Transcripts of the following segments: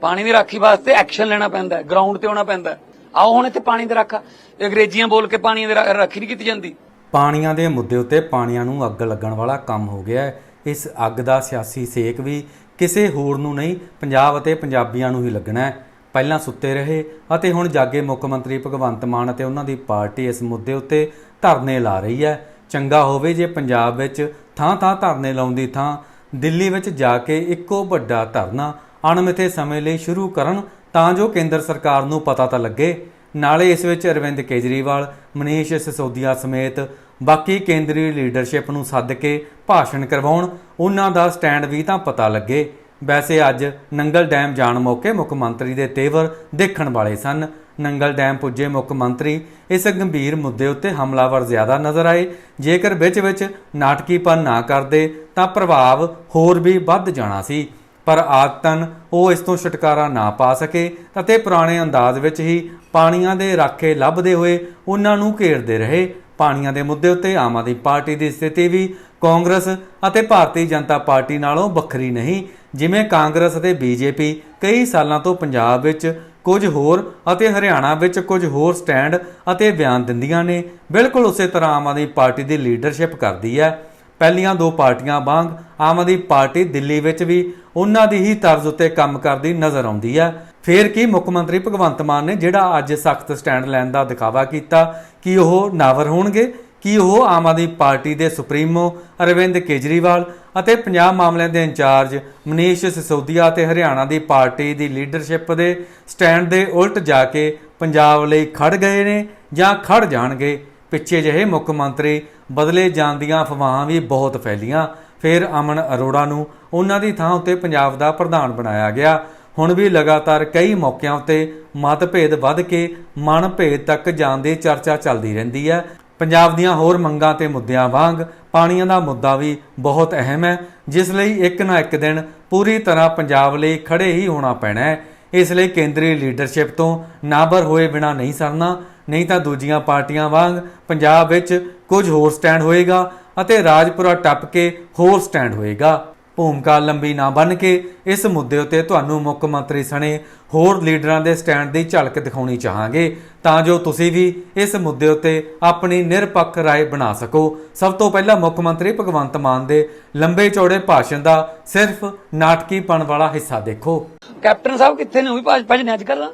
ਪਾਣੀ ਦੀ ਰਾਖੀ ਵਾਸਤੇ ਐਕਸ਼ਨ ਲੈਣਾ ਪੈਂਦਾ ਗਰਾਊਂਡ ਤੇ ਆਉਣਾ ਪੈਂਦਾ ਆਓ ਹੁਣ ਇੱਥੇ ਪਾਣੀ ਦੀ ਰੱਖਾ। ਅੰਗਰੇਜ਼ੀਆਂ ਬੋਲ ਕੇ ਪਾਣੀ ਦੀ ਰਾਖੀ ਨਹੀਂ ਕੀਤੀ ਜਾਂਦੀ। ਪਾਣੀਆਂ ਦੇ ਮੁੱਦੇ ਉੱਤੇ ਪਾਣੀਆਂ ਨੂੰ ਅੱਗ ਲੱਗਣ ਵਾਲਾ ਕੰਮ ਹੋ ਗਿਆ ਹੈ। ਇਸ ਅੱਗ ਦਾ ਸਿਆਸੀ ਸੇਕ ਵੀ ਕਿਸੇ ਹੋਰ ਨੂੰ ਨਹੀਂ, ਪੰਜਾਬ ਅਤੇ ਪੰਜਾਬੀਆਂ ਨੂੰ ਹੀ ਲੱਗਣਾ ਹੈ। ਪਹਿਲਾਂ ਸੁੱਤੇ ਰਹੇ ਅਤੇ ਹੁਣ ਜਾਗੇ ਮੁੱਖ ਮੰਤਰੀ ਭਗਵੰਤ ਮਾਨ ਅਤੇ ਉਹਨਾਂ ਦੀ ਪਾਰਟੀ ਇਸ ਮੁੱਦੇ ਉੱਤੇ ਧਰਨੇ ਲਾ ਰਹੀ ਹੈ। ਚੰਗਾ ਹੋਵੇ ਜੇ ਪੰਜਾਬ ਵਿੱਚ ਥਾਂ-ਥਾਂ ਧਰਨੇ ਲਾਉਂਦੀ ਥਾਂ, ਦਿੱਲੀ ਵਿੱਚ ਜਾ ਕੇ ਇੱਕੋ ਵੱਡਾ ਧਰਨਾ ਅਣਮਿੱਥੇ ਸਮੇਂ ਲਈ ਸ਼ੁਰੂ ਕਰਨ ਤਾਂ ਜੋ ਕੇਂਦਰ ਸਰਕਾਰ ਨੂੰ ਪਤਾ ਤਾਂ ਲੱਗੇ। ਨਾਲੇ ਇਸ ਵਿੱਚ ਅਰਵਿੰਦ ਕੇਜਰੀਵਾਲ, ਮਨੀਸ਼ ਸਿਸੋਦੀਆ ਸਮੇਤ ਬਾਕੀ ਕੇਂਦਰੀ ਲੀਡਰਸ਼ਿਪ ਨੂੰ ਸੱਦ ਕੇ ਭਾਸ਼ਣ ਕਰਵਾਉਣ, ਉਹਨਾਂ ਦਾ ਸਟੈਂਡ ਵੀ ਤਾਂ ਪਤਾ ਲੱਗੇ। ਵੈਸੇ ਅੱਜ ਨੰਗਲ ਡੈਮ ਜਾਣ ਮੌਕੇ ਮੁੱਖ ਮੰਤਰੀ ਦੇ ਤੇਵਰ ਦੇਖਣ ਵਾਲੇ ਸਨ। ਨੰਗਲ ਡੈਮ ਪੁੱਜੇ ਮੁੱਖ ਮੰਤਰੀ, ਇਸ ਗੰਭੀਰ ਮੁੱਦੇ ਉੱਤੇ ਹਮਲਾਵਰ ਜ਼ਿਆਦਾ ਨਜ਼ਰ ਆਏ। ਜੇਕਰ ਵਿੱਚ ਵਿੱਚ ਨਾਟਕੀਪਨ ਨਾ ਕਰਦੇ, ਤਾਂ ਪ੍ਰਭਾਵ ਹੋਰ ਵੀ ਵੱਧ ਜਾਣਾ ਸੀ। ਪਰ ਆਦਤਨ ਉਹ ਇਸ ਤੋਂ ਛੁਟਕਾਰਾ ਨਾ ਪਾ ਸਕੇ ਅਤੇ ਪੁਰਾਣੇ ਅੰਦਾਜ਼ ਵਿੱਚ ਹੀ ਪਾਣੀਆਂ ਦੇ ਰਾਖੇ ਲੱਭਦੇ ਹੋਏ ਉਹਨਾਂ ਨੂੰ ਘੇਰਦੇ ਰਹੇ। ਪਾਣੀਆਂ ਦੇ ਮੁੱਦੇ ਉੱਤੇ ਆਮ ਆਦਮੀ ਪਾਰਟੀ ਦੀ ਸਥਿਤੀ ਵੀ ਕਾਂਗਰਸ ਅਤੇ ਭਾਰਤੀ ਜਨਤਾ ਪਾਰਟੀ ਨਾਲੋਂ ਵੱਖਰੀ ਨਹੀਂ, ਜਿਵੇਂ ਕਾਂਗਰਸ ਅਤੇ ਬੀਜੇਪੀ ਕਈ ਸਾਲਾਂ ਤੋਂ ਪੰਜਾਬ ਵਿੱਚ ਕੁਝ ਹੋਰ ਅਤੇ ਹਰਿਆਣਾ ਵਿੱਚ ਕੁਝ ਹੋਰ ਸਟੈਂਡ ਅਤੇ ਬਿਆਨ ਦਿੰਦੀਆਂ ਨੇ। ਬਿਲਕੁਲ ਉਸੇ ਤਰ੍ਹਾਂ ਆਮ ਆਦਮੀ ਪਾਰਟੀ ਦੀ ਲੀਡਰਸ਼ਿਪ ਕਰਦੀ ਹੈ। ਪਹਿਲੀਆਂ ਦੋ ਪਾਰਟੀਆਂ ਵਾਂਗ ਆਮ ਆਦਮੀ ਪਾਰਟੀ ਦਿੱਲੀ ਵਿੱਚ ਵੀ ਉਹਨਾਂ ਦੀ ਹੀ ਤਰਜ਼ ਉੱਤੇ ਕੰਮ ਕਰਦੀ ਨਜ਼ਰ ਆਉਂਦੀ ਹੈ। ਫੇਰ ਕੀ ਮੁੱਖ ਮੰਤਰੀ ਭਗਵੰਤ ਮਾਨ ਨੇ ਜਿਹੜਾ ਅੱਜ ਸਖਤ ਸਟੈਂਡ ਲੈਣ ਦਾ ਦਿਖਾਵਾ ਕੀਤਾ, ਕਿ ਉਹ ਨਾਵਰ ਹੋਣਗੇ? ਕਿ ਉਹ ਆਮ ਆਦਮੀ ਪਾਰਟੀ ਦੇ ਸੁਪਰੀਮੋ ਅਰਵਿੰਦ ਕੇਜਰੀਵਾਲ ਅਤੇ ਪੰਜਾਬ ਮਾਮਲਿਆਂ ਦੇ ਇੰਚਾਰਜ ਮਨੀਸ਼ ਸਿਸੋਦੀਆ ਅਤੇ ਹਰਿਆਣਾ ਦੀ ਪਾਰਟੀ ਦੀ ਲੀਡਰਸ਼ਿਪ ਦੇ ਸਟੈਂਡ ਦੇ ਉਲਟ ਜਾ ਕੇ ਪੰਜਾਬ ਲਈ ਖੜ ਗਏ ਨੇ ਜਾਂ ਖੜ ਜਾਣਗੇ? ਪਿੱਛੇ ਜਿਹੇ ਮੁੱਖ ਮੰਤਰੀ ਬਦਲੇ ਜਾਣ ਦੀਆਂ ਅਫਵਾਹਾਂ ਵੀ ਬਹੁਤ ਫੈਲੀਆਂ। ਫਿਰ ਅਮਨ ਅਰੋੜਾ ਨੂੰ ਉਹਨਾਂ ਦੀ ਥਾਂ ਉੱਤੇ ਪੰਜਾਬ ਦਾ ਪ੍ਰਧਾਨ ਬਣਾਇਆ ਗਿਆ। ਹੁਣ ਵੀ ਲਗਾਤਾਰ ਕਈ ਮੌਕਿਆਂ ਉੱਤੇ ਮਤਭੇਦ ਵੱਧ ਕੇ ਮਨਭੇਦ ਤੱਕ ਜਾਣ ਦੀ ਚਰਚਾ ਚੱਲਦੀ ਰਹਿੰਦੀ ਹੈ। ਪੰਜਾਬ ਦੀਆਂ ਹੋਰ ਮੰਗਾਂ ਤੇ ਮੁੱਦਿਆਂ ਵਾਂਗ ਪਾਣੀਆਂ ਦਾ ਮੁੱਦਾ ਵੀ ਬਹੁਤ ਅਹਿਮ ਹੈ। ਜਿਸ ਲਈ ਇੱਕ ਨਾ ਇੱਕ ਦਿਨ ਪੂਰੀ ਤਰ੍ਹਾਂ ਪੰਜਾਬ ਲਈ ਖੜੇ ਹੀ ਹੋਣਾ ਪੈਣਾ ਹੈ। ਇਸ ਲਈ ਕੇਂਦਰੀ ਲੀਡਰਸ਼ਿਪ ਤੋਂ ਨਾਬਰ ਹੋਏ ਬਿਨਾ ਨਹੀਂ ਸਰਨਾ। ਨਹੀਂ ਤਾਂ ਦੂਜੀਆਂ ਪਾਰਟੀਆਂ ਵਾਂਗ ਪੰਜਾਬ ਵਿੱਚ ਕੁਝ ਹੋਰ ਸਟੈਂਡ ਹੋਏਗਾ ਅਤੇ ਰਾਜਪੁਰਾ ਟੱਪ ਕੇ ਹੋਰ ਸਟੈਂਡ ਹੋਏਗਾ ਭੂਮਿਕਾ ਲੰਬੀ ਨਾ ਬਣ ਕੇ ਇਸ ਮੁੱਦੇ ਉੱਤੇ ਤੁਹਾਨੂੰ ਮੁੱਖ ਮੰਤਰੀ ਸਣੇ ਹੋਰ ਲੀਡਰਾਂ ਦੇ ਸਟੈਂਡ ਦੀ ਝਲਕ ਦਿਖਾਉਣੀ ਚਾਹਾਂਗੇ ਤਾਂ ਜੋ ਤੁਸੀਂ ਵੀ ਇਸ ਮੁੱਦੇ ਉੱਤੇ ਆਪਣੀ ਨਿਰਪੱਖ رائے ਬਣਾ ਸਕੋ ਸਭ ਤੋਂ ਪਹਿਲਾਂ ਮੁੱਖ ਮੰਤਰੀ ਭਗਵੰਤ ਮਾਨ ਦੇ ਲੰਬੇ ਚੌੜੇ ਭਾਸ਼ਣ ਦਾ ਸਿਰਫ ਨਾਟਕੀਪਣ ਵਾਲਾ ਹਿੱਸਾ ਦੇਖੋ ਕੈਪਟਨ ਸਾਹਿਬ ਕਿੱਥੇ ਨੇ ਉਹ ਵੀ ਭੱਜ ਭੱਜ ਨੇ ਅੱਜ ਕੱਲ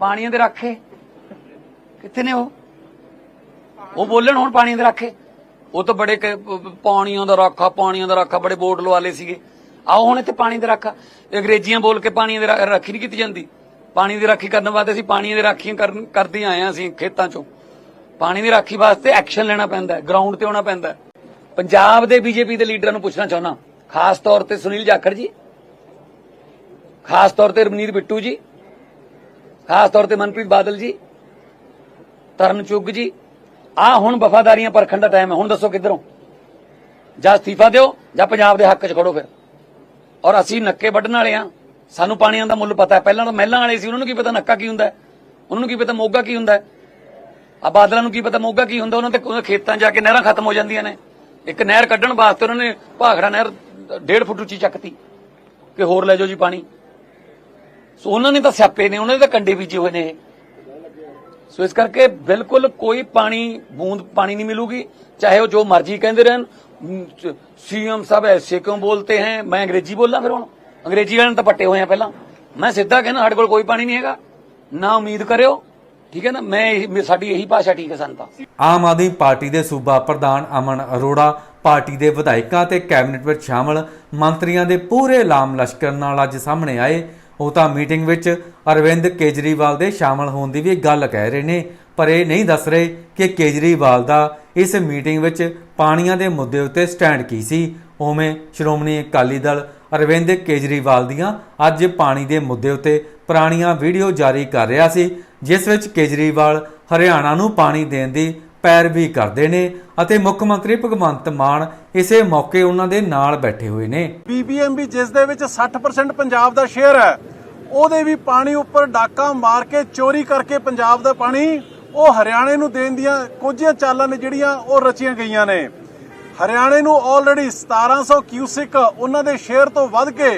ਪਾਣੀਆਂ ਦੇ ਰਾਖੇ ਕਿੱਥੇ ਨੇ ਉਹ? ਉਹ ਬੋਲਣ, ਹੁਣ ਪਾਣੀਆਂ ਦੇ ਰਾਖੇ ਉਹ ਤਾਂ ਬੜੇ ਪਾਣੀਆਂ ਦਾ ਰਾਖਾ, ਪਾਣੀਆਂ ਦਾ ਰਾਖਾ, ਬੜੇ ਬੋਰਡ ਲਵਾ ਲਏ ਸੀਗੇ। ਆਓ ਹੁਣ ਇੱਥੇ ਪਾਣੀ ਦੇ ਰਾਖਾ। ਅੰਗਰੇਜ਼ੀਆਂ ਬੋਲ ਕੇ ਪਾਣੀਆਂ ਦੇ ਰਾ- ਰਾਖੀ ਨਹੀਂ ਕੀਤੀ ਜਾਂਦੀ। ਪਾਣੀ ਦੀ ਰਾਖੀ ਕਰਨ ਵਾਸਤੇ ਅਸੀਂ ਪਾਣੀਆਂ ਦੀ ਰਾਖੀਆਂ ਕਰਨ ਕਰਦੇ ਆਏ ਹਾਂ ਅਸੀਂ ਖੇਤਾਂ ਚੋਂ। ਪਾਣੀ ਦੀ ਰਾਖੀ ਵਾਸਤੇ ਐਕਸ਼ਨ ਲੈਣਾ ਪੈਂਦਾ ਗਰਾਊਂਡ ਤੇ ਆਉਣਾ ਪੈਂਦਾ ਪੰਜਾਬ ਦੇ ਬੀਜੇਪੀ ਦੇ ਲੀਡਰਾਂ ਨੂੰ ਪੁੱਛਣਾ ਚਾਹੁੰਦਾ ਖਾਸ ਤੌਰ ਤੇ ਸੁਨੀਲ ਜਾਖੜ ਜੀ, ਖਾਸ ਤੌਰ ਤੇ ਰਮਨੀਤ ਬਿੱਟੂ ਜੀ, ਖਾਸ ਤੌਰ ਤੇ ਮਨਪ੍ਰੀਤ ਬਾਦਲ ਜੀ ਤਰਨ ਚੁੱਗ ਜੀ ਆ ਹੁਣ ਵਫਾਦਾਰੀਆਂ ਪਰਖਣ ਦਾ ਟਾਈਮ ਹੈ। ਹੁਣ ਦੱਸੋ ਕਿੱਧਰੋਂ? ਜਾਂ ਅਸਤੀਫਾ ਦਿਓ, ਜਾਂ ਪੰਜਾਬ ਦੇ ਹੱਕ 'ਚ ਖੜੋ ਫਿਰ। ਔਰ ਅਸੀਂ ਨੱਕੇ ਵੱਢਣ ਵਾਲੇ ਆ ਸਾਨੂੰ ਪਾਣੀਆਂ ਦਾ ਮੁੱਲ ਪਤਾ ਹੈ। ਪਹਿਲਾਂ ਤਾਂ ਮਹਿਲਾਂ ਵਾਲੇ ਸੀ, ਉਹਨਾਂ ਨੂੰ ਕੀ ਪਤਾ ਨੱਕਾ ਕੀ ਹੁੰਦਾ ਉਹਨਾਂ ਨੂੰ ਕੀ ਪਤਾ ਮੋਗਾ ਕੀ ਹੁੰਦਾ ਹੈ? ਆ ਬਾਦਲਾਂ ਨੂੰ ਕੀ ਪਤਾ ਮੋਗਾ ਕੀ ਹੁੰਦਾ? ਉਹਨਾਂ ਤੇ ਦੇ ਖੇਤਾਂ ਜਾ ਕੇ ਨਹਿਰਾਂ ਖਤਮ ਹੋ ਜਾਂਦੀਆਂ ਨੇ। ਇੱਕ ਨਹਿਰ ਕੱਢਣ ਵਾਸਤੇ ਉਹਨਾਂ ਨੇ ਭਾਖੜਾ ਨਹਿਰ 1.5 ਫੁੱਟ ਉੱਚੀ ਚੱਕਤੀ ਕਿ ਹੋਰ ਲੈ ਜਾਓ ਜੀ ਪਾਣੀ। ਸੋ ਉਹਨਾਂ ਨੇ ਤਾਂ ਸਿਆਪੇ ਨੇ, ਉਹਨਾਂ ਦੇ ਤਾਂ ਕੰਡੇ ਬੀਜੇ ਹੋਏ ਨੇ ਇਹ। ਸੋ ਇਸ ਕਰਕੇ ਬਿਲਕੁਲ ਕੋਈ ਪਾਣੀ, ਬੂੰਦ ਪਾਣੀ ਨਹੀਂ ਮਿਲੂਗੀ, ਚਾਹੇ ਉਹ ਜੋ ਮਰਜ਼ੀ ਕਹਿੰਦੇ ਰਹਿਣ ਸੀਐਮ ਸਾਹਿਬ ਐਸੇ ਕਿਉਂ ਬੋਲਤੇ ਹੈ? ਮੈਂ ਅੰਗਰੇਜ਼ੀ ਬੋਲਾਂ ਫਿਰ ਹੁਣ। ਅੰਗਰੇਜ਼ੀ ਵਾਲਿਆਂ ਤਾਂ ਪੱਟੇ ਹੋਏ ਆ ਪਹਿਲਾਂ। ਮੈਂ ਸਿੱਧਾ ਕਹਿੰਦਾ ਸਾਡੇ ਕੋਲ ਕੋਈ ਪਾਣੀ ਨਹੀਂ ਹੈਗਾ। ਨਾ ਉਮੀਦ ਕਰਿਓ। ਠੀਕ ਹੈ ਨਾ? ਮੈਂ ਸਾਡੀ ਇਹੀ ਭਾਸ਼ਾ ਠੀਕ ਹੈ ਸਾਨੂੰ ਆਮ ਆਦਮੀ ਪਾਰਟੀ ਦੇ ਸੂਬਾ ਪ੍ਰਧਾਨ ਅਮਨ ਅਰੋੜਾ, ਪਾਰਟੀ ਦੇ ਵਿਧਾਇਕਾਂ ਤੇ ਕੈਬਨਿਟ ਵਿੱਚ ਸ਼ਾਮਲ ਮੰਤਰੀਆਂ ਦੇ ਪੂਰੇ ਲਾਮ ਲਸ਼ਕਰ ਨਾਲ ਅੱਜ ਸਾਹਮਣੇ ਆਏ। ਉਹ ਤਾਂ ਮੀਟਿੰਗ ਵਿੱਚ ਅਰਵਿੰਦ ਕੇਜਰੀਵਾਲ ਦੇ ਸ਼ਾਮਲ ਹੋਣ ਦੀ ਵੀ ਗੱਲ ਕਹਿ ਰਹੇ ਨੇ, ਪਰ ਇਹ ਨਹੀਂ ਦੱਸ ਰਹੇ ਕਿ ਕੇਜਰੀਵਾਲ ਦਾ ਇਸ ਮੀਟਿੰਗ ਵਿੱਚ ਪਾਣੀਆਂ ਦੇ ਮੁੱਦੇ ਉੱਤੇ ਸਟੈਂਡ ਕੀ ਸੀ। ਉਵੇਂ ਸ਼੍ਰੋਮਣੀ ਅਕਾਲੀ ਦਲ ਅਰਵਿੰਦ ਕੇਜਰੀਵਾਲ ਦੀਆਂ ਅੱਜ ਪਾਣੀ ਦੇ ਮੁੱਦੇ ਉੱਤੇ ਪੁਰਾਣੀਆਂ ਵੀਡੀਓ ਜਾਰੀ ਕਰ ਰਿਹਾ ਸੀ, ਜਿਸ ਵਿੱਚ ਕੇਜਰੀਵਾਲ ਹਰਿਆਣਾ ਨੂੰ ਪਾਣੀ ਦੇਣ ਦੀ ਪੈਰਵੀ ਕਰਦੇ ਨੇ ਅਤੇ ਮੁੱਖ ਮੰਤਰੀ ਭਗਵੰਤ ਮਾਨ ਇਸੇ ਮੌਕੇ ਉਹਨਾਂ ਦੇ ਨਾਲ ਬੈਠੇ ਹੋਏ ਨੇ। ਬੀਬੀਐਮਬੀ ਜਿਸ ਦੇ ਵਿੱਚ 60% ਪੰਜਾਬ ਦਾ ਸ਼ੇਅਰ ਹੈ, ਉਹਦੇ ਵੀ ਪਾਣੀ ਉੱਪਰ ਡਾਕਾ ਮਾਰ ਕੇ ਚੋਰੀ ਕਰਕੇ ਪੰਜਾਬ ਦਾ ਪਾਣੀ, ਉਹ ਹਰਿਆਣੇ ਨੂੰ ਦੇਣ ਦੀਆਂ ਕੁਝ ਚਾਲਾਂ ਨੇ ਜਿਹੜੀਆਂ, ਉਹ ਰਚੀਆਂ ਗਈਆਂ ਨੇ। ਹਰਿਆਣੇ ਨੂੰ ਆਲਰੇਡੀ 1700 ਕਿਊਸਿਕ ਉਹਨਾਂ ਦੇ ਸ਼ੇਅਰ ਤੋਂ ਵੱਧ ਕੇ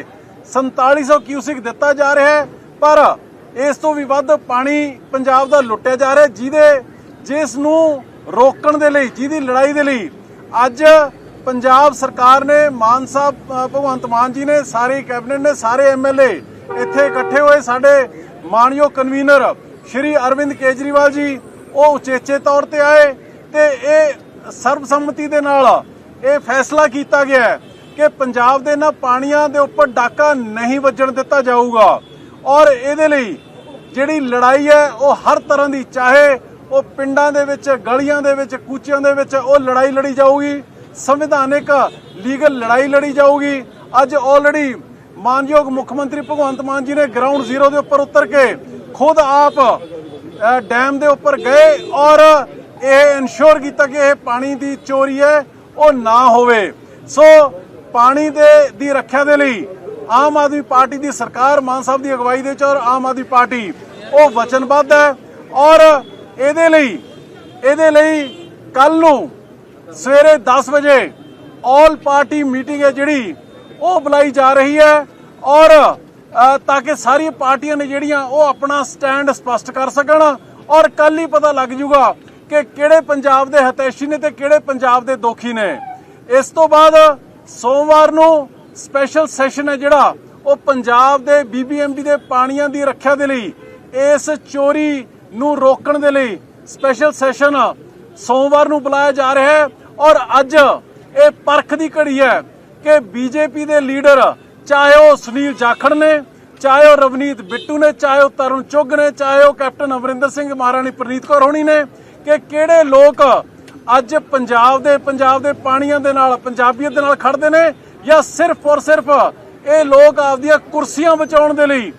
4700 ਕਿਊਸਿਕ ਦਿੱਤਾ ਜਾ ਰਿਹਾ ਹੈ, ਪਰ ਇਸ ਤੋਂ ਵੀ ਵੱਧ ਪਾਣੀ ਪੰਜਾਬ ਦਾ ਲੁੱਟਿਆ ਜਾ ਰਿਹਾ ਜਿਹਦੇ ਜਿਸ ਨੂੰ ਰੋਕਣ ਦੇ ਲਈ, ਜਿਹਦੀ ਲੜਾਈ ਦੇ ਲਈ ਅੱਜ ਪੰਜਾਬ ਸਰਕਾਰ ਨੇ, ਮਾਨ ਸਾਹਿਬ ਭਗਵੰਤ ਮਾਨ ਜੀ ਨੇ, ਸਾਰੇ ਕੈਬਨਿਟ ਨੇ, ਸਾਰੇ ਐਮਐਲਏ ਇੱਥੇ ਇਕੱਠੇ ਹੋਏ ਸਾਡੇ ਮਾਨਯੋਗ ਕਨਵੀਨਰ ਸ਼੍ਰੀ ਅਰਵਿੰਦ ਕੇਜਰੀਵਾਲ ਜੀ, ਉਹ ਉਚੇਚੇ ਤੌਰ ਤੇ ਆਏ ਤੇ ਇਹ ਸਰਬਸੰਮਤੀ ਦੇ ਨਾਲ ਇਹ ਫੈਸਲਾ ਕੀਤਾ ਗਿਆ ਕਿ ਪੰਜਾਬ ਦੇ ਨਾ ਪਾਣੀਆਂ ਦੇ ਉੱਪਰ ਡਾਕਾ ਨਹੀਂ ਵੱਜਣ ਦਿੱਤਾ ਜਾਊਗਾ। ਔਰ ਇਹਦੇ ਲਈ ਜਿਹੜੀ ਲੜਾਈ ਹੈ, ਉਹ ਹਰ ਤਰ੍ਹਾਂ ਦੀ, ਚਾਹੇ ਉਹ ਪਿੰਡਾਂ ਦੇ ਵਿੱਚ, ਗਲੀਆਂ ਦੇ ਵਿੱਚ, ਕੂਚਿਆਂ ਦੇ ਵਿੱਚ ਉਹ ਲੜਾਈ ਲੜੀ ਜਾਊਗੀ। ਸੰਵਿਧਾਨਿਕ ਲੀਗਲ ਲੜਾਈ ਲੜੀ ਜਾਊਗੀ। ਅੱਜ ਆਲਰੇਡੀ ਮਾਨਯੋਗ ਮੁੱਖ ਮੰਤਰੀ ਭਗਵੰਤ ਮਾਨ ਜੀ ਨੇ ਗਰਾਊਂਡ ਜ਼ੀਰੋ ਦੇ ਉੱਪਰ ਉਤਰ ਕੇ ਖੁਦ ਆਪ ਡੈਮ ਦੇ ਉੱਪਰ ਗਏ ਔਰ ਇਹ ਇਨਸ਼ੋਰ ਕੀਤਾ ਕਿ ਇਹ ਪਾਣੀ ਦੀ ਚੋਰੀ ਹੈ, ਉਹ ਨਾ ਹੋਵੇ। ਸੋ ਪਾਣੀ ਦੇ, ਦੀ ਰੱਖਿਆ ਦੇ ਲਈ ਆਮ ਆਦਮੀ ਪਾਰਟੀ ਦੀ ਸਰਕਾਰ ਮਾਨ ਸਾਹਿਬ ਦੀ ਅਗਵਾਈ ਦੇ ਵਿੱਚ ਔਰ ਆਮ ਆਦਮੀ ਪਾਰਟੀ, ਉਹ ਵਚਨਬੱਧ ਹੈ ਔਰ ਇਹਦੇ ਲਈ ਇਹਦੇ ਲਈ ਕੱਲ ਨੂੰ ਸਵੇਰੇ 10 ਵਜੇ ਆਲ ਪਾਰਟੀ ਮੀਟਿੰਗ ਹੈ ਜਿਹੜੀ, ਉਹ ਬੁਲਾਈ ਜਾ ਰਹੀ ਹੈ ਔਰ ਤਾਂ ਕਿ ਸਾਰੀਆਂ ਪਾਰਟੀਆਂ ਨੇ ਜਿਹੜੀਆਂ, ਉਹ ਆਪਣਾ ਸਟੈਂਡ ਸਪਸ਼ਟ ਕਰ ਸਕਣ ਔਰ ਕੱਲ ਹੀ ਪਤਾ ਲੱਗ ਜੂਗਾ ਕਿ ਕਿਹੜੇ ਪੰਜਾਬ ਦੇ ਹਤੈਸ਼ੀ ਨੇ ਤੇ ਕਿਹੜੇ ਪੰਜਾਬ ਦੇ ਦੋਖੀ ਨੇ। ਇਸ ਤੋਂ ਬਾਅਦ ਸੋਮਵਾਰ ਨੂੰ ਸਪੈਸ਼ਲ ਸੈਸ਼ਨ ਹੈ ਜਿਹੜਾ, ਉਹ ਪੰਜਾਬ ਦੇ ਬੀਬੀਐਮਬੀ ਦੇ ਪਾਣੀਆਂ ਦੀ ਰੱਖਿਆ ਦੇ ਲਈ ਇਸ ਚੋਰੀ ਨੂੰ ਰੋਕਣ ਦੇ ਲਈ ਸਪੈਸ਼ਲ ਸੈਸ਼ਨ ਸੋਮਵਾਰ ਨੂੰ ਬੁਲਾਇਆ ਜਾ ਰਿਹਾ ਹੈ ਔਰ ਅੱਜ ਇਹ ਪਰਖ ਦੀ ਘੜੀ ਹੈ ਕਿ ਬੀਜੇਪੀ ਦੇ ਲੀਡਰ ਚਾਹੇ ਉਹ ਸੁਨੀਲ ਜਾਖੜ ਨੇ, ਚਾਹੇ ਉਹ ਰਵਨੀਤ ਬਿੱਟੂ ਨੇ, ਚਾਹੇ ਉਹ ਤਰੁਣ ਚੁੱਗ ਨੇ, ਚਾਹੇ ਉਹ ਕੈਪਟਨ ਅਮਰਿੰਦਰ ਸਿੰਘ, ਮਹਾਰਾਣੀ ਪ੍ਰਨੀਤ ਕੌਰ ਹੋਣੀ ਨੇ ਕਿ ਕਿਹੜੇ ਲੋਕ ਅੱਜ ਪੰਜਾਬ ਦੇ ਪੰਜਾਬ ਦੇ ਪਾਣੀਆਂ ਦੇ ਨਾਲ, ਪੰਜਾਬੀਅਤ ਦੇ ਨਾਲ ਖੜਦੇ ਨੇ ਜਾਂ ਸਿਰਫ ਔਰ ਸਿਰਫ ਇਹ ਲੋਕ ਆਪਦੀਆਂ ਕੁਰਸੀਆਂ ਬਚਾਉਣ ਦੇ ਲਈ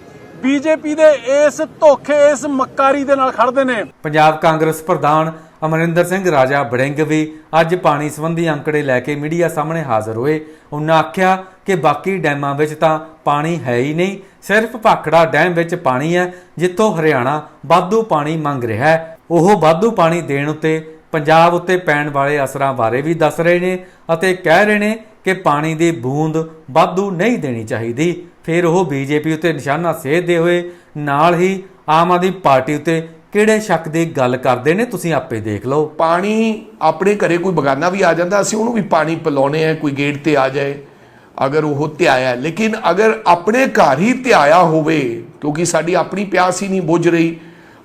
ਬੀਜੇਪੀ ਦੇ ਇਸ ਧੋਖੇ, ਇਸ ਮੱਕਾਰੀ ਦੇ ਨਾਲ ਖੜਦੇ ਨੇ। ਪੰਜਾਬ ਕਾਂਗਰਸ ਪ੍ਰਧਾਨ ਅਮਰਿੰਦਰ ਸਿੰਘ, ਰਾਜਾ ਬੜਿੰਗ ਵੀ ਅੱਜ ਪਾਣੀ ਸੰਬੰਧੀ ਅੰਕੜੇ ਲੈ ਕੇ ਮੀਡੀਆ ਸਾਹਮਣੇ ਹਾਜ਼ਰ ਹੋਏ। ਉਹਨਾਂ ਆਖਿਆ ਕਿ ਬਾਕੀ ਡੈਮਾਂ ਵਿੱਚ ਤਾਂ ਪਾਣੀ ਹੈ ਹੀ ਨਹੀਂ, ਸਿਰਫ ਭਾਖੜਾ ਡੈਮ ਵਿੱਚ ਪਾਣੀ ਹੈ, ਜਿੱਥੋਂ ਹਰਿਆਣਾ ਵਾਧੂ ਪਾਣੀ ਮੰਗ ਰਿਹਾ ਹੈ। ਉਹ ਵਾਧੂ ਪਾਣੀ ਦੇਣ ਉੱਤੇ ਪੰਜਾਬ ਉੱਤੇ ਪੈਣ ਵਾਲੇ ਅਸਰਾਂ ਬਾਰੇ ਵੀ ਦੱਸ ਰਹੇ ਨੇ ਅਤੇ ਕਹਿ ਰਹੇ ਨੇ ਕਿ ਪਾਣੀ ਦੀ ਬੂੰਦ ਵਾਧੂ ਨਹੀਂ ਦੇਣੀ ਚਾਹੀਦੀ। ਫਿਰ ਉਹ ਬੀਜੇਪੀ ਉੱਤੇ ਨਿਸ਼ਾਨਾ ਸੇਧਦੇ ਹੋਏ ਨਾਲ ਹੀ ਆਮ ਆਦਮੀ ਪਾਰਟੀ ਉੱਤੇ ਕਿਹੜੇ ਸ਼ੱਕ ਦੀ ਗੱਲ ਕਰਦੇ ਨੇ ਤੁਸੀਂ ਆਪੇ ਦੇਖ ਲਓ। ਪਾਣੀ ਆਪਣੇ ਘਰੇ ਕੋਈ ਬਗਾਨਾ ਵੀ ਆ ਜਾਂਦਾ, ਅਸੀਂ ਉਹਨੂੰ ਵੀ ਪਾਣੀ ਪਿਲਾਉਨੇ ਆ, ਕੋਈ ਗੇਟ ਤੇ ਆ ਜਾਏ, ਅਗਰ ਉਹ ਧਿਆਇਆ ਲੇਕਿਨ ਅਗਰ ਆਪਣੇ ਘਰ ਹੀ ਧਿਆਇਆ ਹੋਵੇ, ਕਿਉਂਕਿ ਸਾਡੀ ਆਪਣੀ ਪਿਆਸ ਹੀ ਨਹੀਂ ਬੁੱਝ ਰਹੀ,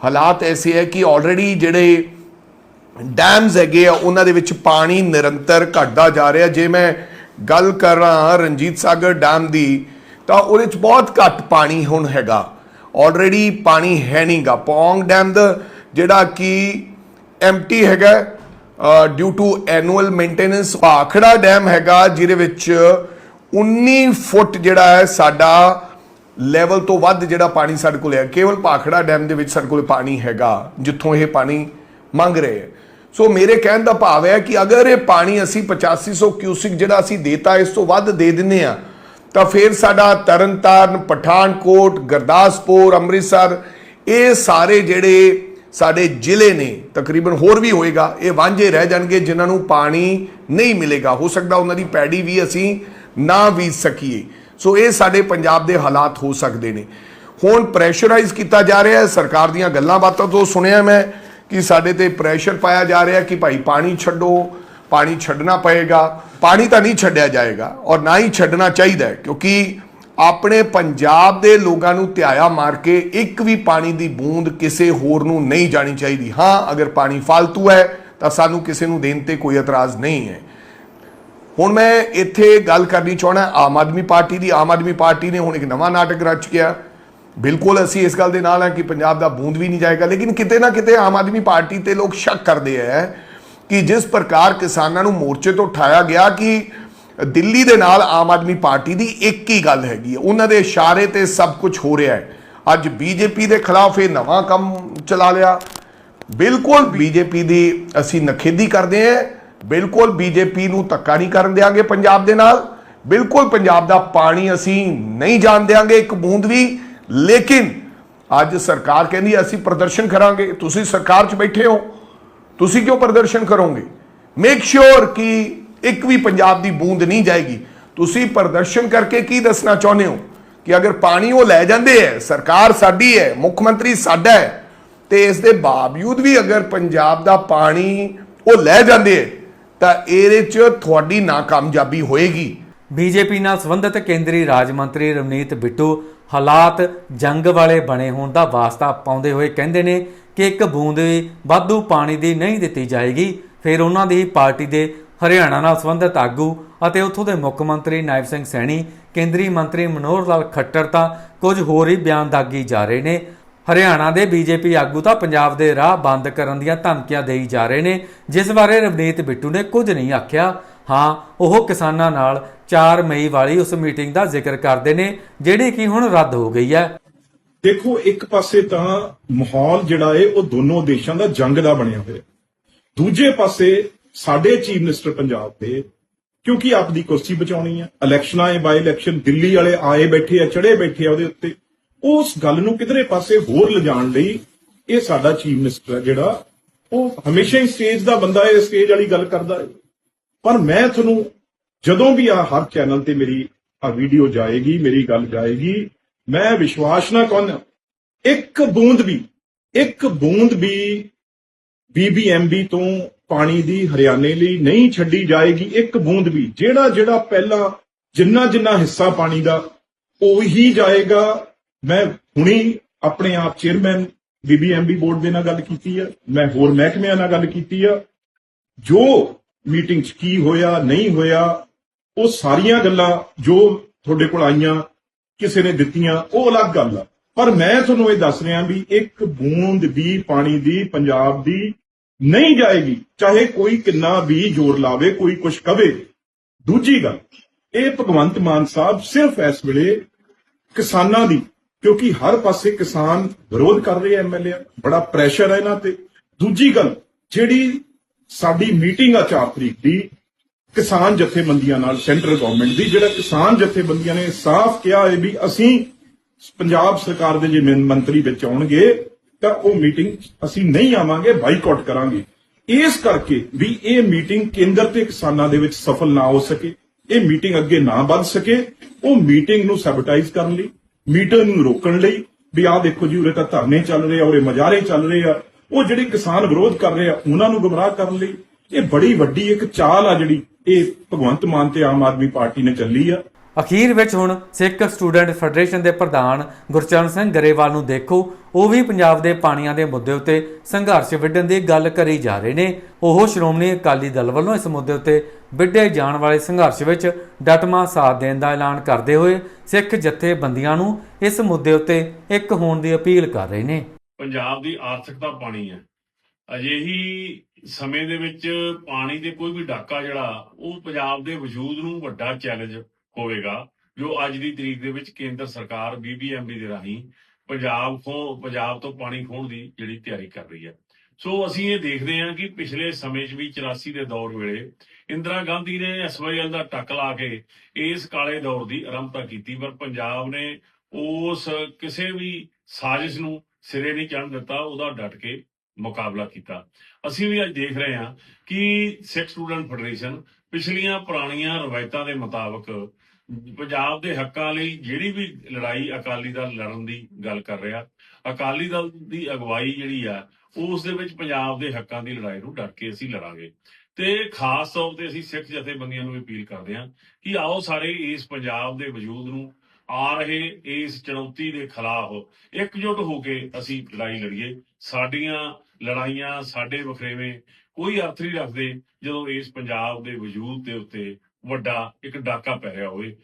ਹਾਲਾਤ ਐਸੇ ਹੈ ਕਿ ਆਲਰੇਡੀ ਜਿਹੜੇ ਡੈਮਸ ਹੈਗੇ ਆ, ਉਹਨਾਂ ਦੇ ਵਿੱਚ ਪਾਣੀ ਨਿਰੰਤਰ ਘਟਦਾ ਜਾ ਰਿਹਾ। ਜੇ ਮੈਂ ਗੱਲ ਕਰਾਂ ਰਣਜੀਤ ਸਾਗਰ ਡੈਮ ਦੀ ਤਾਂ ਉਹਦੇ 'ਚ ਬਹੁਤ ਘੱਟ ਪਾਣੀ ਹੁਣ ਹੈਗਾ। ਆਲਰੇਡੀ ਪਾਣੀ ਹੈ ਨਹੀਂਗਾ। ਪੌਂਗ ਡੈਮ ਦਾ ਜਿਹੜਾ ਕਿ ਐਮਟੀ ਹੈਗਾ due to annual maintenance Bhakra dam ਹੈਗਾ, ਜਿਹਦੇ ਵਿੱਚ 19 ਫੁੱਟ ਜਿਹੜਾ ਹੈ ਸਾਡਾ ਲੈਵਲ ਤੋਂ ਵੱਧ ਜਿਹੜਾ ਪਾਣੀ ਸਾਡੇ ਕੋਲ ਹੈ। ਕੇਵਲ ਭਾਖੜਾ ਡੈਮ ਦੇ ਵਿੱਚ ਸਾਡੇ ਕੋਲ ਪਾਣੀ ਹੈਗਾ, ਜਿੱਥੋਂ ਇਹ ਪਾਣੀ ਮੰਗ ਰਹੇ ਹੈ। ਸੋ ਮੇਰੇ ਕਹਿਣ ਦਾ ਭਾਵ ਹੈ ਕਿ ਅਗਰ ਇਹ ਪਾਣੀ ਅਸੀਂ 8500 ਕਿਊਸਿਕ ਜਿਹੜਾ ਅਸੀਂ ਦੇਤਾ, ਇਸ ਤੋਂ ਵੱਧ ਦੇ ਦਿੰਨੇ ਆ ਤਾਂ ਫਿਰ ਸਾਡਾ ਤਰਨਤਾਰਨ, ਪਠਾਨਕੋਟ, ਗੁਰਦਾਸਪੁਰ, ਅੰਮ੍ਰਿਤਸਰ, ਇਹ ਸਾਰੇ ਜਿਹੜੇ ਸਾਡੇ ਜ਼ਿਲ੍ਹੇ ਨੇ, ਤਕਰੀਬਨ ਹੋਰ ਵੀ ਹੋਏਗਾ, ਇਹ ਵਾਂਝੇ ਰਹਿ ਜਾਣਗੇ, ਜਿਨ੍ਹਾਂ ਨੂੰ ਪਾਣੀ ਨਹੀਂ ਮਿਲੇਗਾ। ਹੋ ਸਕਦਾ ਉਹਨਾਂ ਦੀ ਪੈੜੀ ਵੀ ਅਸੀਂ ਨਾ ਬੀਜ ਸਕੀਏ। ਸੋ ਇਹ ਸਾਡੇ ਪੰਜਾਬ ਦੇ ਹਾਲਾਤ ਹੋ ਸਕਦੇ ਨੇ। ਹੁਣ ਪ੍ਰੈਸ਼ਰਾਈਜ਼ ਕੀਤਾ ਜਾ ਰਿਹਾ ਹੈ। ਸਰਕਾਰ ਦੀਆਂ ਗੱਲਾਂ ਬਾਤਾਂ ਤੋਂ ਸੁਣਿਆ ਮੈਂ ਕਿ ਸਾਡੇ ਤੇ ਪ੍ਰੈਸ਼ਰ ਪਾਇਆ ਜਾ ਰਿਹਾ ਕਿ ਭਾਈ ਪਾਣੀ ਛੱਡੋ। ਪਾਣੀ ਛੱਡਣਾ ਪਏਗਾ। ਪਾਣੀ ਤਾਂ ਨਹੀਂ ਛੱਡਿਆ ਜਾਏਗਾ ਔਰ ਨਾ ਹੀ ਛੱਡਣਾ ਚਾਹੀਦਾ ਕਿਉਂਕਿ ਆਪਣੇ ਪੰਜਾਬ ਦੇ ਲੋਕਾਂ ਨੂੰ ਧਿਆਇਆ ਮਾਰ ਕੇ ਇੱਕ ਵੀ ਪਾਣੀ ਦੀ ਬੂੰਦ ਕਿਸੇ ਹੋਰ ਨੂੰ ਨਹੀਂ ਜਾਣੀ ਚਾਹੀਦੀ। ਹਾਂ, ਅਗਰ ਪਾਣੀ ਫालतू ਹੈ, ਤਾਂ ਸਾਨੂੰ ਕਿਸੇ ਨੂੰ ਦੇਣ ਤੇ ਕੋਈ ਇਤਰਾਜ਼ ਨਹੀਂ ਹੈ। ਹੁਣ ਮੈਂ ਇੱਥੇ ਗੱਲ ਕਰਨੀ ਚਾਹਣਾ ਆਮ ਆਦਮੀ ਪਾਰਟੀ ਦੀ। ਆਮ ਆਦਮੀ ਪਾਰਟੀ ਨੇ ਹੁਣ ਇੱਕ ਨਵਾਂ ਨਾਟਕ ਰਚ ਗਿਆ। ਬਿਲਕੁਲ ਅਸੀਂ ਇਸ ਗੱਲ ਦੇ ਨਾਲ ਹਾਂ ਕਿ ਪੰਜਾਬ ਦਾ ਬੂੰਦ ਵੀ ਨਹੀਂ ਜਾਏਗਾ, ਲੇਕਿਨ ਕਿਤੇ ਨਾ ਕਿਤੇ ਆਮ ਆਦਮੀ ਪਾਰਟੀ ਤੇ ਲੋਕ ਸ਼ੱਕ ਕਰਦੇ ਹੈ ਕਿ ਜਿਸ ਪ੍ਰਕਾਰ ਕਿਸਾਨਾਂ ਨੂੰ ਮੋਰਚੇ ਤੋਂ ਉਠਾਇਆ ਗਿਆ ਕਿ ਦਿੱਲੀ ਦੇ ਨਾਲ ਆਮ ਆਦਮੀ ਪਾਰਟੀ ਦੀ ਇੱਕ ਹੀ ਗੱਲ ਹੈਗੀ ਉਹਨਾਂ ਦੇ ਇਸ਼ਾਰੇ ਤੇ ਸਭ ਕੁਝ ਹੋ ਰਿਹਾ ਹੈ। ਅੱਜ ਬੀਜੇਪੀ ਦੇ ਖਿਲਾਫ ਇਹ ਨਵਾਂ ਕੰਮ ਚਲਾ ਲਿਆ। ਬਿਲਕੁਲ ਬੀਜੇਪੀ ਦੀ ਅਸੀਂ ਨਖੇਦੀ ਕਰਦੇ ਹਾਂ। ਬਿਲਕੁਲ ਬੀਜੇਪੀ ਨੂੰ ਧੱਕਾ ਨਹੀਂ ਕਰਨ ਦਿਆਂਗੇ ਪੰਜਾਬ ਦੇ ਨਾਲ। ਬਿਲਕੁਲ ਪੰਜਾਬ ਦਾ ਪਾਣੀ ਅਸੀਂ ਨਹੀਂ ਜਾਣ ਦਿਆਂਗੇ, ਇੱਕ ਬੂੰਦ ਵੀ। ਲੇਕਿਨ ਅੱਜ ਸਰਕਾਰ ਕਹਿੰਦੀ ਅਸੀਂ ਪ੍ਰਦਰਸ਼ਨ ਕਰਾਂਗੇ। ਤੁਸੀਂ ਸਰਕਾਰ 'ਚ ਬੈਠੇ ਹੋ। ਤੁਸੀਂ ਕਿਉਂ ਪ੍ਰਦਰਸ਼ਨ ਕਰੋਗੇ? ਮੇਕ ਸ਼ੋਰ ਕਿ ਇੱਕ ਵੀ ਪੰਜਾਬ ਦੀ ਬੂੰਦ ਨਹੀਂ ਜਾਏਗੀ। ਤੁਸੀਂ ਪ੍ਰਦਰਸ਼ਨ ਕਰਕੇ ਕੀ ਦੱਸਣਾ ਚਾਹੁੰਦੇ ਹੋ? ਕਿ ਅਗਰ ਪਾਣੀ ਉਹ ਲੈ ਜਾਂਦੇ ਹੈ ਸਰਕਾਰ ਸਾਡੀ ਹੈ ਮੁੱਖ ਮੰਤਰੀ ਸਾਡਾ ਹੈ ਤੇ ਇਸ ਦੇ ਬਾਵਜੂਦ ਵੀ ਅਗਰ ਪੰਜਾਬ ਦਾ ਪਾਣੀ ਉਹ ਲੈ ਜਾਂਦੇ ਹੈ ਤਾਂ ਇਹਦੇ 'ਚ ਤੁਹਾਡੀ ਨਾਕਾਮਯਾਬੀ ਹੋਏਗੀ। ਬੀਜੇਪੀ ਨਾਲ ਸੰਬੰਧਿਤ ਕੇਂਦਰੀ ਰਾਜ ਮੰਤਰੀ ਰਵਨੀਤ ਬਿੱਟੂ ਹਾਲਾਤ ਜੰਗ ਵਾਲੇ ਬਣੇ ਹੋਣ ਦਾ ਵਾਸਤਾ ਪਾਉਂਦੇ ਹੋਏ ਕਹਿੰਦੇ ਨੇ ਕਿ ਇੱਕ ਬੂੰਦ ਵੀ ਵਾਧੂ ਪਾਣੀ ਦੀ ਨਹੀਂ ਦਿੱਤੀ ਜਾਏਗੀ। ਫਿਰ ਉਹਨਾਂ ਦੀ ਪਾਰਟੀ ਦੇ ਹਰਿਆਣਾ ਨਾਲ ਸੰਬੰਧਿਤ ਆਗੂ ਅਤੇ ਉੱਥੋਂ ਦੇ ਮੁੱਖ ਮੰਤਰੀ ਨਾਇਬ ਸਿੰਘ ਸੈਣੀ, ਕੇਂਦਰੀ ਮੰਤਰੀ ਮਨੋਹਰ ਲਾਲ ਖੱਟਰ ਤਾਂ ਕੁਝ ਹੋਰ ਹੀ ਬਿਆਨ ਦਾਗੀ ਜਾ ਰਹੇ ਨੇ। ਹਰਿਆਣਾ ਦੇ ਬੀਜੇਪੀ ਆਗੂ ਤਾਂ ਪੰਜਾਬ ਦੇ ਰਾਹ ਬੰਦ ਕਰਨ ਦੀਆਂ ਧਮਕੀਆਂ ਦੇਈ ਜਾ ਰਹੇ ਨੇ, ਜਿਸ ਬਾਰੇ ਰਵਨੀਤ ਬਿੱਟੂ ਨੇ ਕੁਝ ਨਹੀਂ ਆਖਿਆ। ਹਾਂ, ਉਹ ਕਿਸਾਨਾਂ ਨਾਲ 4 ਮਈ ਵਾਲੀ ਉਸ ਮੀਟਿੰਗ ਦਾ ਜ਼ਿਕਰ ਕਰਦੇ ਨੇ, ਜਿਹੜੀ ਕਿ ਹੁਣ ਰੱਦ ਹੋ ਗਈ ਹੈ। ਦੇਖੋ, ਇੱਕ ਪਾਸੇ ਤਾਂ ਮਾਹੌਲ ਜਿਹੜਾ ਏ, ਉਹ ਦੋਨੋਂ ਦੇਸ਼ਾਂ ਦਾ ਜੰਗ ਦਾ ਬਣਿਆ ਹੋਇਆ। ਦੂਜੇ ਪਾਸੇ ਸਾਡੇ ਚੀਫ ਮਿਨਿਸਟਰ ਪੰਜਾਬ ਦੇ, ਕਿਉਂਕਿ ਆਪਦੀ ਕੁਰਸੀ ਬਚਾਉਣੀ ਹੈ ਇਲੈਕਸ਼ਨਾਂ ਏ ਬਾਈ ਇਲੈਕਸ਼ਨ ਦਿੱਲੀ ਵਾਲੇ ਆਏ ਬੈਠੇ ਆ ਚੜੇ ਬੈਠੇ ਆ ਉਹਦੇ ਉੱਤੇ। ਉਸ ਗੱਲ ਨੂੰ ਕਿਧਰੇ ਪਾਸੇ ਹੋਰ ਲਿਜਾਣ ਲਈ ਇਹ ਸਾਡਾ ਚੀਫ ਮਿਨਿਸਟਰ ਹੈ ਜਿਹੜਾ, ਉਹ ਹਮੇਸ਼ਾ ਹੀ ਸਟੇਜ ਦਾ ਬੰਦਾ ਹੈ ਸਟੇਜ ਵਾਲੀ ਗੱਲ ਕਰਦਾ ਹੈ ਪਰ ਮੈਂ ਤੁਹਾਨੂੰ ਜਦੋਂ ਵੀ ਆ ਹਰ ਚੈਨਲ ਤੇ ਮੇਰੀ ਆ ਵੀਡੀਓ ਜਾਏਗੀ, ਮੇਰੀ ਗੱਲ ਜਾਏਗੀ ਮੈਂ ਵਿਸ਼ਵਾਸ ਨਾ ਕਰਨਾ। ਇੱਕ ਬੂੰਦ ਵੀ, ਇੱਕ ਬੂੰਦ ਵੀ ਬੀਬੀਐਮਬੀ ਤੋਂ ਪਾਣੀ ਦੀ ਹਰਿਆਣੇ ਲਈ ਨਹੀਂ ਛੱਡੀ ਜਾਏਗੀ। ਇੱਕ ਬੂੰਦ ਵੀ, ਜਿਹੜਾ ਜਿਹੜਾ ਪਹਿਲਾਂ ਜਿੰਨਾ ਜਿੰਨਾ ਹਿੱਸਾ ਪਾਣੀ ਦਾ, ਉਹੀ ਜਾਏਗਾ। ਮੈਂ ਹੁਣੀ ਆਪਣੇ ਆਪ ਚੇਅਰਮੈਨ ਬੀਬੀਐਮਬੀ ਬੋਰਡ ਦੇ ਨਾਲ ਗੱਲ ਕੀਤੀ ਆ, ਮੈਂ ਹੋਰ ਮਹਿਕਮਿਆਂ ਨਾਲ ਗੱਲ ਕੀਤੀ ਆ। ਜੋ ਮੀਟਿੰਗ 'ਚ ਕੀ ਹੋਇਆ, ਨਹੀਂ ਹੋਇਆ, ਉਹ ਸਾਰੀਆਂ ਗੱਲਾਂ ਜੋ ਤੁਹਾਡੇ ਕੋਲ ਆਈਆਂ ਕਿਸੇ ਨੇ ਦਿੱਤੀਆਂ, ਉਹ ਅਲੱਗ ਗੱਲ ਆ। ਪਰ ਮੈਂ ਤੁਹਾਨੂੰ ਇਹ ਦੱਸ ਰਿਹਾ ਵੀ ਇੱਕ ਬੂੰਦ ਵੀ ਪਾਣੀ ਦੀ, ਪੰਜਾਬ ਦੀ ਨਹੀਂ ਜਾਏਗੀ, ਚਾਹੇ ਕੋਈ ਕਿੰਨਾ ਵੀ ਜ਼ੋਰ ਲਾਵੇ, ਕੋਈ ਕੁਝ ਕਵੇ। ਦੂਜੀ ਗੱਲ, ਇਹ ਭਗਵੰਤ ਮਾਨ ਸਾਹਿਬ ਸਿਰਫ ਇਸ ਵੇਲੇ ਕਿਸਾਨਾਂ ਦੀ, ਕਿਉਂਕਿ ਹਰ ਪਾਸੇ ਕਿਸਾਨ ਵਿਰੋਧ ਕਰ ਰਹੇ ਐਮਐਲਏ ਬੜਾ ਪ੍ਰੈਸ਼ਰ ਹੈ ਇਹਨਾਂ ਤੇ। ਦੂਜੀ ਗੱਲ, ਜਿਹੜੀ ਸਾਡੀ ਮੀਟਿੰਗ ਆ 4 ਤਰੀਕ ਦੀ ਕਿਸਾਨ ਜਥੇਬੰਦੀਆਂ ਨਾਲ ਸੈਂਟਰ ਗਵਰਨਮੈਂਟ ਦੀ, ਜਿਹੜਾ ਕਿਸਾਨ ਜਥੇਬੰਦੀਆਂ ਨੇ ਸਾਫ਼ ਕਿਹਾ ਹੈ ਵੀ ਅਸੀਂ ਪੰਜਾਬ ਸਰਕਾਰ ਦੇ ਜੇ ਮੰਤਰੀ ਵਿੱਚ ਆਉਣਗੇ, ਤਾਂ ਉਹ ਮੀਟਿੰਗ ਅਸੀਂ ਨਹੀਂ ਆਵਾਂਗੇ ਬਾਈਕਾਟ ਕਰਾਂਗੇ। ਇਸ ਕਰਕੇ ਵੀ ਇਹ ਮੀਟਿੰਗ ਕੇਂਦਰ ਤੇ ਕਿਸਾਨਾਂ ਦੇ ਵਿੱਚ ਸਫਲ ਨਾ ਹੋ ਸਕੇ, ਇਹ ਮੀਟਿੰਗ ਅੱਗੇ ਨਾ ਵੱਧ ਸਕੇ, ਉਹ ਮੀਟਿੰਗ ਨੂੰ ਸੈਬੋਟਾਈਜ਼ ਕਰਨ ਲਈ ਮੀਟਿੰਗ ਨੂੰ ਰੋਕਣ ਲਈ, ਵੀ ਆਹ ਦੇਖੋ ਜੀ, ਉਰੇ ਤਾਂ ਧਰਨੇ ਚੱਲ ਰਹੇ ਆ, ਉਰੇ ਮਜਾਰੇ ਚੱਲ ਰਹੇ ਆ, ਉਹ ਜਿਹੜੇ ਕਿਸਾਨ ਵਿਰੋਧ ਕਰ ਰਹੇ ਆ, ਉਹਨਾਂ ਨੂੰ ਗੁੰਮਰਾਹ ਕਰਨ ਲਈ ਇਹ ਬੜੀ ਵੱਡੀ ਇੱਕ ਚਾਲ ਆ ਜਿਹੜੀ ਇਹ ਭਗਵੰਤ ਮਾਨ ਤੇ ਆਮ ਆਦਮੀ ਪਾਰਟੀ ਨੇ ਚੱਲੀ ਆ। ਅਖੀਰ ਵਿੱਚ ਹੁਣ ਸਿੱਖ ਸਟੂਡੈਂਟ ਫੈਡਰੇਸ਼ਨ ਦੇ ਪ੍ਰਧਾਨ ਗੁਰਚਰਨ ਸਿੰਘ ਗਰੇਵਾਲ ਨੂੰ ਦੇਖੋ ਉਹ ਵੀ ਪੰਜਾਬ ਦੇ ਪਾਣੀਆਂ ਦੇ ਮੁੱਦੇ ਉੱਤੇ ਸੰਘਰਸ਼ ਵਿੱਢਣ ਦੀ ਗੱਲ ਕਰੀ ਜਾ ਰਹੇ ਨੇ। ਉਹ ਸ਼੍ਰੋਮਣੀ ਅਕਾਲੀ ਦਲ ਵੱਲੋਂ ਇਸ ਮੁੱਦੇ ਉੱਤੇ ਵਿੱਢੇ ਜਾਣ ਵਾਲੇ ਸੰਘਰਸ਼ ਵਿੱਚ ਡਟਮਾ ਸਾਥ ਦੇਣ ਦਾ ਐਲਾਨ ਕਰਦੇ ਹੋਏ ਸਿੱਖ ਜਥੇਬੰਦੀਆਂ ਨੂੰ ਇਸ ਮੁੱਦੇ ਉੱਤੇ ਇੱਕ ਹੋਣ ਦੀ ਅਪੀਲ ਕਰ ਰਹੇ ਨੇ। ਪੰਜਾਬ ਦੀ ਆਰਥਿਕਤਾ ਪਾਣੀ ਹੈ। ਅਜਿਹੀ ਸਮੇਂ ਦੇ ਵਿੱਚ ਪਾਣੀ ਦੇ ਕੋਈ ਵੀ ਡਾਕਾ ਜਿਹੜਾ, ਉਹ ਪੰਜਾਬ ਦੇ ਵਜੂਦ ਨੂੰ ਵੱਡਾ ਚੈਲੰਜ ਹੋਵੇਗਾ, ਜੋ ਅੱਜ ਦੀ ਤਰੀਕ ਦੇ ਵਿੱਚ ਕੇਂਦਰ ਸਰਕਾਰ ਬੀਬੀਐਮਬੀ ਦੇ ਰਾਹੀਂ ਪੰਜਾਬ ਤੋਂ ਪੰਜਾਬ ਤੋਂ ਪਾਣੀ ਖੋਣ ਦੀ ਜਿਹੜੀ ਤਿਆਰੀ ਕਰ ਰਹੀ ਹੈ। ਸੋ ਅਸੀਂ ਇਹ ਦੇਖਦੇ ਹਾਂ ਕਿ ਪਿਛਲੇ ਸਮੇਂ 'ਚ ਵੀ 84 ਦੇ ਦੌਰ ਵੇਲੇ ਇੰਦਰਾ ਗਾਂਧੀ ਨੇ ਐਸਵਾਈਐਲ ਦਾ ਟੱਕ ਲਾ ਕੇ ਇਸ ਕਾਲੇ ਦੌਰ ਦੀ ਆਰੰਭਤਾ ਕੀਤੀ, ਪਰ ਪੰਜਾਬ ਨੇ ਉਸ ਕਿਸੇ ਵੀ ਸਾਜ਼ਿਸ਼ ਨੂੰ ਸਿਰੇ ਨਹੀਂ ਚੜ੍ਹਨ ਦਿੱਤਾ, ਉਹਦਾ ਡਟ ਕੇ ਮੁਕਾਬਲਾ ਕੀਤਾ। ਅਸੀਂ ਵੀ ਅੱਜ ਦੇਖ ਰਹੇ ਹਾਂ ਕਿ ਸਿੱਖ ਸਟੂਡੈਂਟ ਫੈਡਰੇਸ਼ਨ ਪਿਛਲੀਆਂ ਪੁਰਾਣੀਆਂ ਰਵਾਇਤਾਂ ਦੇ ਮੁਤਾਬਕ ਪੰਜਾਬ ਦੇ ਹੱਕਾਂ ਲਈ ਜਿਹੜੀ ਵੀ ਲੜਾਈ ਅਕਾਲੀ ਦਲ ਲੜਨ ਦੀ ਗੱਲ ਕਰ ਰਿਹਾ, ਅਕਾਲੀ ਦਲ ਦੀ ਅਗਵਾਈ ਜਿਹੜੀ ਆ ਉਸ ਦੇ ਵਿੱਚ ਪੰਜਾਬ ਦੇ ਹੱਕਾਂ ਦੀ ਲੜਾਈ ਨੂੰ ਡਟ ਕੇ ਅਸੀਂ ਲੜਾਂਗੇ। ਤੇ ਖਾਸ ਤੌਰ ਤੇ ਅਸੀਂ ਸਿੱਖ ਜਥੇਬੰਦੀਆਂ ਨੂੰ ਅਪੀਲ ਕਰਦੇ ਹਾਂ ਕਿ ਆਓ ਸਾਰੇ ਇਸ ਪੰਜਾਬ ਦੇ ਵਜੂਦ ਨੂੰ ਆ ਰਹੇ ਇਸ ਚੁਣੌਤੀ ਦੇ ਖਿਲਾਫ ਇਕਜੁੱਟ ਹੋ ਕੇ ਅਸੀਂ ਲੜਾਈ ਲੜੀਏ। ਸਾਡੀਆਂ ਲੜਾਈਆਂ ਸਾਡੇ ਵਖਰੇਵੇਂ ਕੋਈ ਅਰਥ ਨਹੀਂ ਰੱਖਦੇ ਜਦੋਂ ਇਸ ਪੰਜਾਬ ਦੇ ਵਜੂਦ ਦੇ ਉੱਤੇ ਵੱਡਾ ਇੱਕ ਡਾਕਾ ਪੈ ਰਿਹਾ ਹੋਵੇ।